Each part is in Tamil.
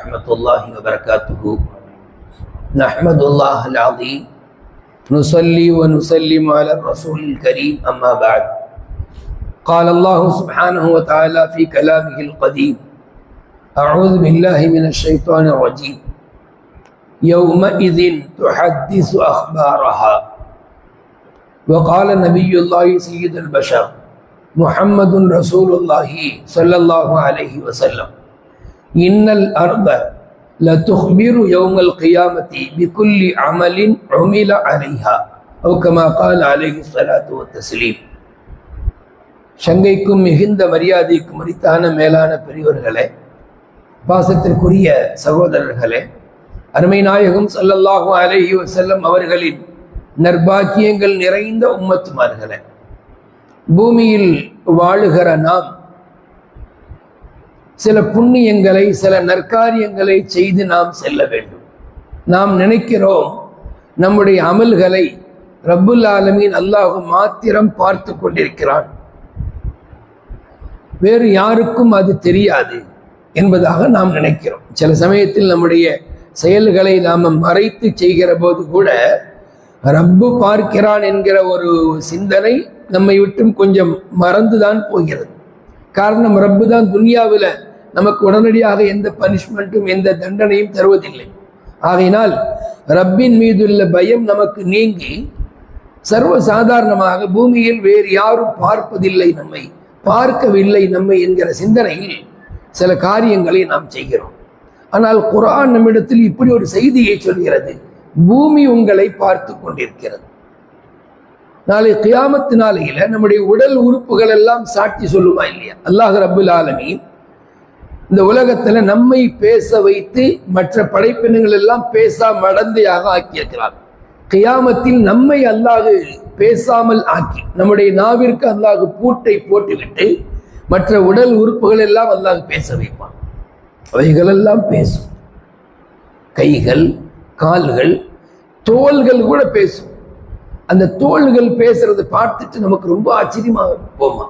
ورحمة الله وبركاته. نحمد الله العظيم. نصلي ونسلم على الرسول الكريم أما بعد. قال الله سبحانه وتعالى في كلامه القديم أعوذ بالله من الشيطان الرجيم. يومئذ تحدث أخبارها. وقال نبي الله سيد البشر محمد رسول الله صلى الله عليه وسلم. இன்னல் அர்த லதுஹ்பிரு யௌமல் கியாமதி பிகுல்லி அமலின் உமில அலைஹா. அவுக்கமா கால் அலைஹி சலாத்து தஸ்லீம். சங்கைக்கும் மிகுந்த மரியாதைக்கும் மறித்தான மேலான பெரியவர்களே பாசத்திற்குரிய சகோதரர்களே அருமை நாயகம் சல்லல்லாஹு அலஹி வசல்லம் அவர்களின் நற்பாக்கியங்கள் நிறைந்த உம்மத்துமார்களே பூமியில் வாழுகிற நாம் சில புண்ணியங்களை சில நற்காரியங்களை செய்து நாம் செல்ல வேண்டும். நாம் நினைக்கிறோம் நம்முடைய அமல்களை ரப்புல் ஆலமீன் அல்லாஹு மாத்திரம் பார்த்து கொண்டிருக்கிறான். வேறு யாருக்கும் அது தெரியாது என்பதாக நாம் நினைக்கிறோம். சில சமயத்தில் நம்முடைய செயல்களை நாம் மறைத்து செய்கிற போது கூட ரப்பு பார்க்கிறான் என்கிற ஒரு சிந்தனை நம்மை விட்டும் கொஞ்சம் மறந்துதான் போகிறது. காரணம் ரப்பு தான் துனியாவில் நமக்கு உடனடியாக எந்த பனிஷ்மெண்ட்டும் எந்த தண்டனையும் தருவதில்லை. ஆகையினால் ரப்பின் மீதுள்ள பயம் நமக்கு நீங்கி சர்வ சாதாரணமாக பூமியில் வேறு யாரும் பார்ப்பதில்லை நம்மை பார்க்கவில்லை நம்மை என்கிற சிந்தனையில் சில காரியங்களை நாம் செய்கிறோம். ஆனால் குரான் நம்மிடத்தில் இப்படி ஒரு செய்தியை சொல்கிறது பூமி உங்களை பார்த்து கொண்டிருக்கிறது. நாளை கியாமத்து நாளையில நம்முடைய உடல் உறுப்புகள் எல்லாம் சாட்சி சொல்லுமா இல்லையா? அல்லாஹ் ரபுல் ஆலமீன் இந்த உலகத்துல நம்மை பேச வைத்து மற்ற படைப்பினங்கள் எல்லாம் பேசா மடந்தையாக ஆக்கியிருக்கிறார். கியாமத்தில் நம்மை அல்லாஹு பேசாமல் ஆக்கி நம்முடைய நாவிற்கு அல்லாஹு பூட்டை போட்டுவிட்டு மற்ற உடல் உறுப்புகள் எல்லாம் அல்லாஹ் பேச வைப்பான். அவைகளெல்லாம் பேசும். கைகள் கால்கள் தோள்கள் கூட பேசும். அந்த தோள்கள் பேசுறதை பார்த்துட்டு நமக்கு ரொம்ப ஆச்சரியமாக போமா?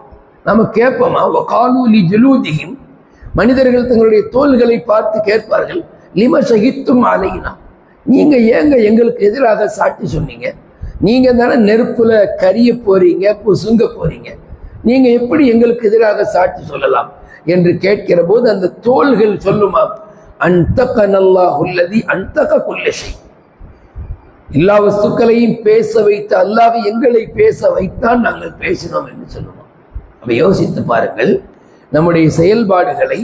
நம்ம கேட்போமா காலூலி ஜெலூதியும் மனிதர்கள் தங்களுடைய தோள்களை பார்த்து கேட்பார்கள் லிம சகித்தும் அலையினா நீங்க ஏங்க எங்களுக்கு எதிராக சாட்டி சொன்னீங்க? நீங்க தானே நெருப்புல கரிய போறீங்க புசுங்க போறீங்க. நீங்க எப்படி எங்களுக்கு எதிராக சாட்சி சொல்லலாம் என்று கேட்கிற போது அந்த தோள்கள் சொல்லுமா அன்தக நல்லா உள்ளதி அன்தக குல்லஷை எல்லா வஸ்துக்களையும் பேச வைத்து அல்லாஹ் எங்களை பேச வைத்தான் நாங்கள் பேசினோம் என்று சொல்லுவோம். அப்ப யோசித்து பாருங்கள் நம்முடைய செயல்பாடுகளை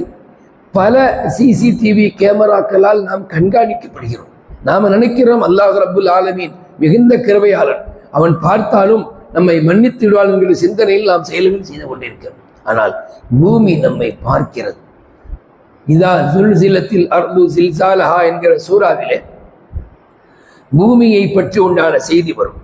பல சிசிடிவி கேமராக்களால் நாம் கண்காணிக்கப்படுகிறோம். நாம் நினைக்கிறோம் அல்லாஹ் ரபுல் ஆலமீன் மிகுந்த கிருவையாளன் அவன் பார்த்தாலும் நம்மை மன்னித்திடுவான் என்கிற சிந்தனையில் நாம் செயல்கள் செய்து கொண்டிருக்கிறோம். ஆனால் பூமி நம்மை பார்க்கிறது. இதா சுல்சிலத்தில் அர்து சில்சாலஹா என்கிற சூறாவிலே பூமியை பற்றி உண்டான செய்தி வரும்.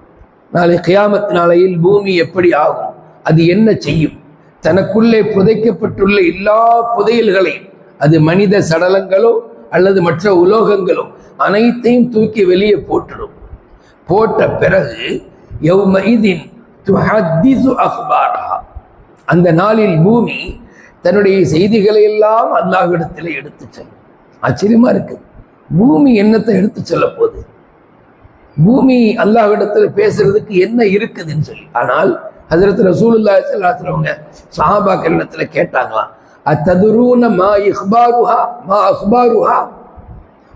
நாளை கியாமத் நாளையில் பூமி எப்படி ஆகும்? அது என்ன செய்யும்? தனக்குள்ளே புதைக்கப்பட்டுள்ள எல்லா புதையல்களையும் அது மனித சடலங்களோ அல்லது மற்ற உலோகங்களோ அனைத்தையும் தூக்கி வெளியே போட்டுடும். போட்ட பிறகு அந்த நாளில் பூமி தன்னுடைய செய்திகளை எல்லாம் அல்லாஹ்விடத்தில் எடுத்து செல்லும். ஆச்சரியமா இருக்கு. பூமி என்னத்தை எடுத்து செல்ல போகுது? பூமி அல்லாஹிடத்தில் பேசுறதுக்கு என்ன இருக்குதுன்னு சொல்லி. ஆனால் ஹசரத் ரசூலுல்லா அவங்க சஹாபாக்கள் இடத்துல கேட்டாங்களாம் அத்ததுரூன மா இஹ்பாருஹா மா அஹ்பாருஹா?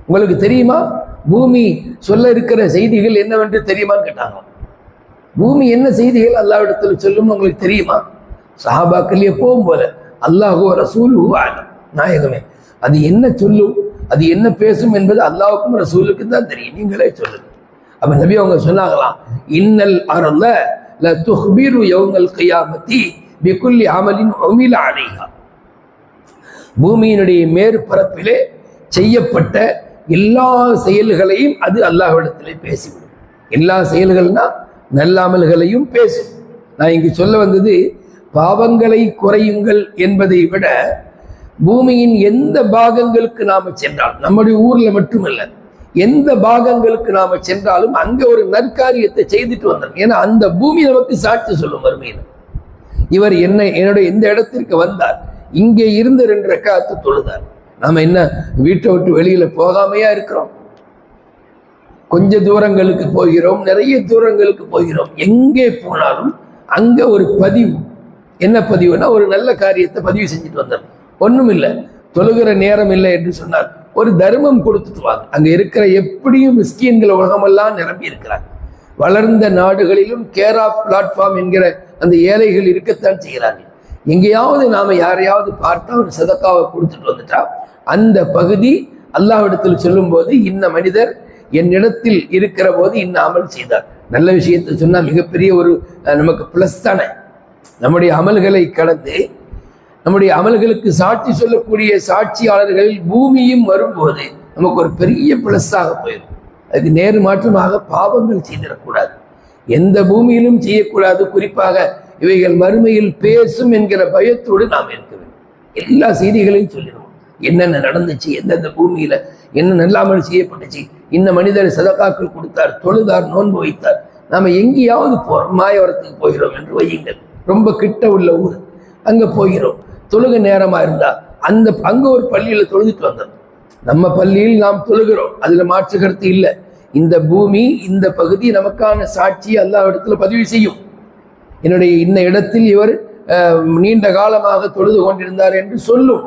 உங்களுக்கு தெரியுமா? பூமி சொல்ல இருக்கிற செய்திகள் என்னவென்று தெரியுமான்னு கேட்டாங்களாம். பூமி என்ன செய்திகள் அல்லாவிடத்தில் சொல்லும் உங்களுக்கு தெரியுமா? சஹாபாக்கள் எப்பவும் போல அல்லாஹோ ரசூல் நாயகமே அது என்ன சொல்லும் அது என்ன பேசும் என்பது அல்லாவுக்கும் ரசூலுக்கும் தான் தெரியும். நீங்களே சொல்லுங்க. அப்போ நபி அவங்க சொன்னாங்களாம் இன்னல் அருள ல துஹ்பிரு யௌமல் கியாமத்தி பிகுல்லி அமலின் உமில அலைஹா. பூமியினுடைய மேற்பரப்பிலே செய்யப்பட்ட எல்லா செயல்களையும் அது அல்லாஹ்விடத்திலே பேசிவிடும். எல்லா செயல்கள்னா நல்லாமல்களையும் பேசும். நான் இங்கு சொல்ல வந்தது பாவங்களை குறையுங்கள் என்பதை விட பூமியின் எந்த பாகங்களுக்கு நாம் சென்றால் நம்முடைய ஊரில் மட்டுமல்ல எந்த பாகங்களுக்கு நாம சென்றாலும் அங்க ஒரு நற்காரியத்தை செய்துட்டு வந்தோம். ஏன்னா அந்த பூமி நமக்கு சாட்சி சொல்லும் வறுமையில் இவர் என்ன என்னுடைய இந்த இடத்திற்கு வந்தார். இங்கே இருந்து ரெண்டு ரெக்காத்து தொழுதார். நாம என்ன வீட்டை விட்டு வெளியில போகாமையா இருக்கிறோம்? கொஞ்ச தூரங்களுக்கு போகிறோம் நிறைய தூரங்களுக்கு போகிறோம். எங்கே போனாலும் அங்க ஒரு பதிவு. என்ன பதிவுனா ஒரு நல்ல காரியத்தை பதிவு செஞ்சுட்டு வந்தார் ஒண்ணும் இல்லை தொழுகிற நேரம் இல்லை என்று சொன்னார். ஒரு தர்மம் கொடுத்துட்டு அங்கே இருக்கிற எப்படியும் மிஸ்கின்கள் உலகமெல்லாம் நிரம்பி இருக்கிறாங்க. வளர்ந்த நாடுகளிலும் கேர் ஆஃப் பிளாட்ஃபார்ம் என்கிற அந்த ஏழைகள் இருக்கத்தான் செய்கிறார்கள் எங்கேயாவது நாம யாரையாவது பார்த்தா ஒரு சதக்காவை கொடுத்துட்டு வந்துட்டா அந்த பகுதி அல்லாஹிடத்தில் சொல்லும்போது இன்ன மனிதர் என்னிடத்தில் இருக்கிற போது இன்ன அமல் செய்தார். நல்ல விஷயத்தை சொன்னால் மிகப்பெரிய ஒரு நமக்கு ப்ளஸ் தானே. நம்முடைய அமல்களை கடந்து நம்முடைய அமல்களுக்கு சாட்சி சொல்லக்கூடிய சாட்சியாளர்களில் பூமியும் வரும்போது நமக்கு ஒரு பெரிய பிளஸ்ஸாக போயிடும். அதுக்கு நேர் மாற்றமாக பாவங்கள் செய்திடக்கூடாது. எந்த பூமியிலும் செய்யக்கூடாது. குறிப்பாக இவைகள் மறுமையில் பேசும் என்கிற பயத்தோடு நாம் இருக்க வேண்டும். எல்லா செய்திகளையும் சொல்லிடுவோம். என்னென்ன நடந்துச்சு? எந்தெந்த பூமியில என்ன நல்லாமல் செய்யப்பட்டுச்சு? இந்த மனிதர் சதக்காக்கள் கொடுத்தார் தொழுதார் நோன்பு வைத்தார். நாம எங்கேயாவது போறோம் மாயவரத்துக்கு போகிறோம் என்று வையுங்கள். ரொம்ப கிட்ட உள்ள ஊர். அங்க போகிறோம். தொழுக நேரமாக இருந்தால் அந்த அங்கே ஒரு பள்ளியில் தொழுதுட்டு வந்தது நம்ம பள்ளியில் நாம் தொழுகிறோம். அதில் மாற்று கருத்து இல்லை. இந்த பூமி இந்த பகுதி நமக்கான சாட்சி எல்லா இடத்துல பதிவு செய்யும். என்னுடைய இந்த இடத்தில் இவர் நீண்ட காலமாக தொழுது கொண்டிருந்தார் என்று சொல்லும்.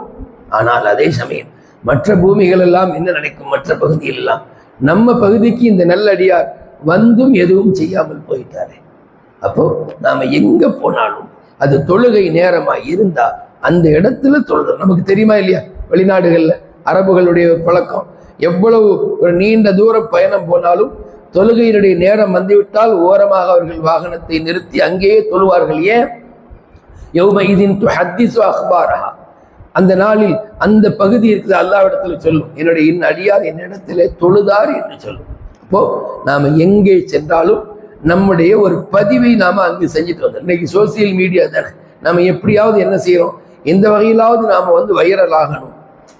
ஆனால் அதே சமயம் மற்ற பூமிகள் எல்லாம் என்ன நினைக்கும் மற்ற பகுதியில் எல்லாம் நம்ம பகுதிக்கு இந்த நல்லடியார் வந்தும் எதுவும் செய்யாமல் போயிட்டாரே. அப்போ நாம எங்க போனாலும் அது தொழுகை நேரமா இருந்தா அந்த இடத்துல தொழுது நமக்கு தெரியுமா இல்லையா? வெளிநாடுகளில் அரபுகளுடைய பழக்கம். எவ்வளவு ஒரு நீண்ட தூர பயணம் போனாலும் தொழுகையினுடைய நேரம் வந்துவிட்டால் ஓரமாக அவர்கள் வாகனத்தை நிறுத்தி அங்கேயே தொழுவார்கள். ஏன்? யௌம இதின் துஹத்திசு அஹ்பாரஹா. அந்த நாளில் அந்த பகுதி இருக்குது அல்லாவிடத்துல சொல்லும். என்னுடைய இன் அடியார் என்னிடத்திலே தொழுதார் என்று சொல்லும். அப்போ நாம எங்கே சென்றாலும் நம்முடைய ஒரு பதிவை நாம அங்கு செஞ்சுட்டு வந்தோம். இன்னைக்கு சோசியல் மீடியா தானே. நம்ம எப்படியாவது என்ன செய்யறோம்? எந்த வகையிலாவது நாம வந்து வைரல் ஆகணும்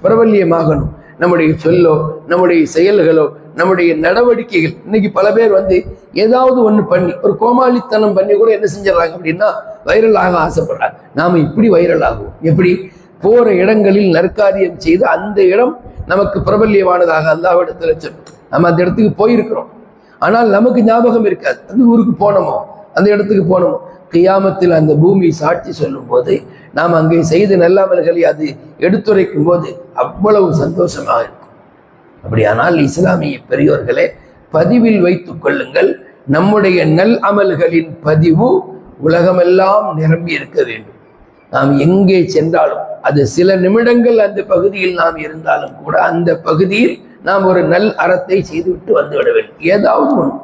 பிரபல்யமாகணும். நம்முடைய சொல்லோ நம்முடைய செயல்களோ நம்முடைய நடவடிக்கைகள். இன்னைக்கு பல பேர் வந்து ஏதாவது ஒண்ணு பண்ணி ஒரு கோமாளித்தனம் பண்ணி கூட என்ன செஞ்சிடறாங்க அப்படின்னா வைரலாக ஆசைப்படுறாங்க. நாம இப்படி வைரல் ஆகும் எப்படி? போற இடங்களில் நற்காரியம் செய்து அந்த இடம் நமக்கு பிரபல்யமானதாக அல்லாவிடத்தில் சொல்லும் நம்ம அந்த இடத்துக்கு போயிருக்கிறோம். ஆனால் நமக்கு ஞாபகம் இருக்காது. அந்த ஊருக்கு போனோமோ? அந்த இடத்துக்கு போனோம். கியாமத்தில் அந்த பூமி சாட்சி சொல்லும் போது நாம் அங்கே செய்த நல்லாமல்களை அது எடுத்துரைக்கும் போது அவ்வளவு சந்தோஷமாக இருக்கும். அப்படியானால் இஸ்லாமிய பெரியோர்களே பதிவில் வைத்துக் கொள்ளுங்கள். நம்முடைய நல் அமல்களின் பதிவு உலகமெல்லாம் நிரம்பி இருக்க வேண்டும். நாம் எங்கே சென்றாலும் அது சில நிமிடங்கள் அந்த பகுதியில் நாம் இருந்தாலும் கூட அந்த பகுதியில் நாம் ஒரு நல் அறத்தை செய்துவிட்டு வந்துவிட வேண்டும். ஏதாவது ஒன்று.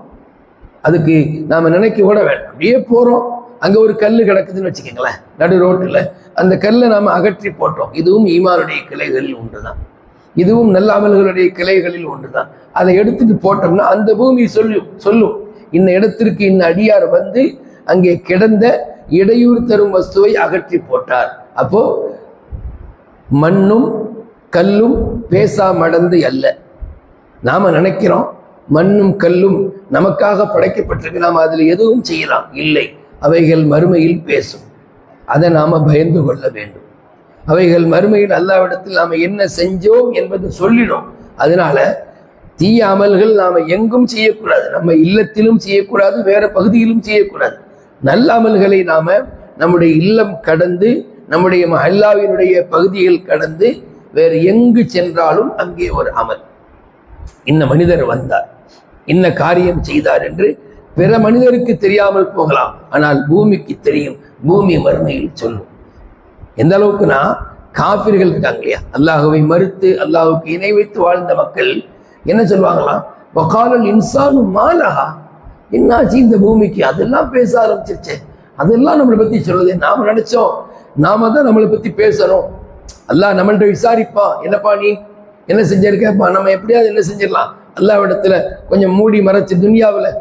அதுக்கு நாம் நினைக்க கூட வேண்டாம் அப்படியே போகிறோம் அங்கே ஒரு கல் கிடக்குதுன்னு வச்சுக்கோங்களேன். நடு ரோட்டில். அந்த கல்லை நாம் அகற்றி போட்டோம். இதுவும் ஈமானுடைய கிளைகளில் ஒன்று தான் இதுவும் நல்ல அமல்களுடைய கிளைகளில் ஒன்று தான் அதை எடுத்துட்டு போட்டோம்னா அந்த பூமி சொல்லும் சொல்லும். இந்த இடத்திற்கு இந்த அடியார் வந்து அங்கே கிடந்த இடையூறு தரும் வஸ்துவை அகற்றி போட்டார். அப்போ மண்ணும் கல்லும் பேசா மடந்து அல்ல. நாம நினைக்கிறோம் மண்ணும் கல்லும் நமக்காக படைக்கப்பட்டிருக்கு. நாம் அதில் எதுவும் செய்யலாம். இல்லை. அவைகள் மறுமையில் பேசும். அதை நாம் பயந்து கொள்ள வேண்டும். அவைகள் மறுமையில் அல்லாவிடத்தில் நாம் என்ன செஞ்சோம் என்பது சொல்லிடும் அதனால தீய அமல்கள் நாம் எங்கும் செய்யக்கூடாது. நம்ம இல்லத்திலும் செய்யக்கூடாது. வேற பகுதியிலும் செய்யக்கூடாது. நல்ல அமல்களை நாம் நம்முடைய இல்லம் கடந்து நம்முடைய மஹல்லாவினுடைய பகுதிகள் கடந்து வேறு எங்கு சென்றாலும் அங்கே ஒரு அமல். இந்த மனிதர் வந்தார். இன்ன காரியம் செய்தார் என்று பிற மனிதருக்கு தெரியாமல் போகலாம். ஆனால் பூமிக்கு தெரியும். பூமி மறுமையில் சொல்லும். எந்த அளவுக்குனா காபிர்கள் இருக்காங்க இல்லையா? அல்லாஹுவை மறுத்து அல்லாஹுக்கு இணை வைத்து வாழ்ந்த மக்கள் என்ன சொல்லுவாங்களாம்? வக்காலல் இன்சானு மாலஹா. என்னாச்சு இந்த பூமிக்கு அதெல்லாம் பேச ஆரம்பிச்சிருச்சே. அதெல்லாம் நம்மளை பத்தி சொல்லுது நாம நினைச்சோம். நாம தான் நம்மளை பத்தி பேசணும். அல்லாஹ் நம்மள்கிட்ட விசாரிப்பான். என்னப்பா நீ? என்ன செஞ்சிருக்கப்பா நம்ம எப்படியாவது என்ன செஞ்சிடலாம்? அல்லாவிடத்தில் கொஞ்சம் மூடி மறைச்சு துனியாவில்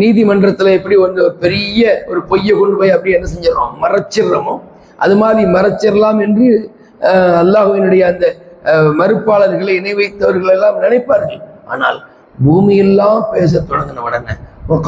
நீதிமன்றத்தில் எப்படி ஒன்று ஒரு பெரிய ஒரு பொய்யை கொண்டு போய் அப்படி என்ன செஞ்சிடறோம்? மறைச்சிடுறோமோ? அது மாதிரி மறைச்சிடலாம் என்று அல்லாஹுவினுடைய அந்த மறுப்பாளர்களை இணை வைத்தவர்கள் எல்லாம் நினைப்பார்கள். ஆனால் பூமியெல்லாம் பேச தொடங்கின உடனே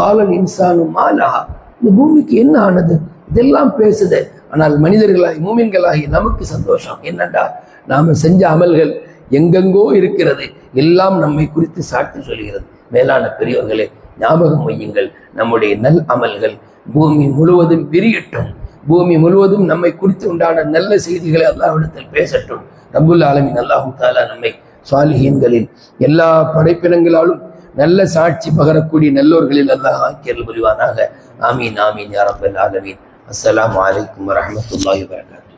காலல் இன்சானும் மாலா இந்த பூமிக்கு என்ன ஆனது? இதெல்லாம் பேசுது. ஆனால் மனிதர்களாகி மூமின்களாகி நமக்கு சந்தோஷம். என்னண்டா? நாம செஞ்ச அமல்கள் எங்கெங்கோ இருக்கிறது. எல்லாம் நம்மை குறித்து சாட்சி சொல்கிறது. மேலான பெரியவர்களே ஞாபகம் வையுங்கள். நம்முடைய நல் அமல்கள் பூமி முழுவதும் விரியட்டும் பூமி முழுவதும் நம்மை குறித்து உண்டான நல்ல செய்திகளை அல்லாவிடத்தில் பேசட்டும். ரபுல் ஆலமின் அல்லாஹு தாலா நம்மை சாலிஹீன்களில் எல்லா படைப்பினங்களாலும் நல்ல சாட்சி பகரக்கூடிய நல்லோர்களில் அல்லாஹ் ஆக்கியல் புரிவானாக. ஆமீன் ஆமீன் யாரப்பல் ஆலமீன். அஸ்லாம் வலைக்கம் வரஹ்மத்துல்லாஹி வரகாத்து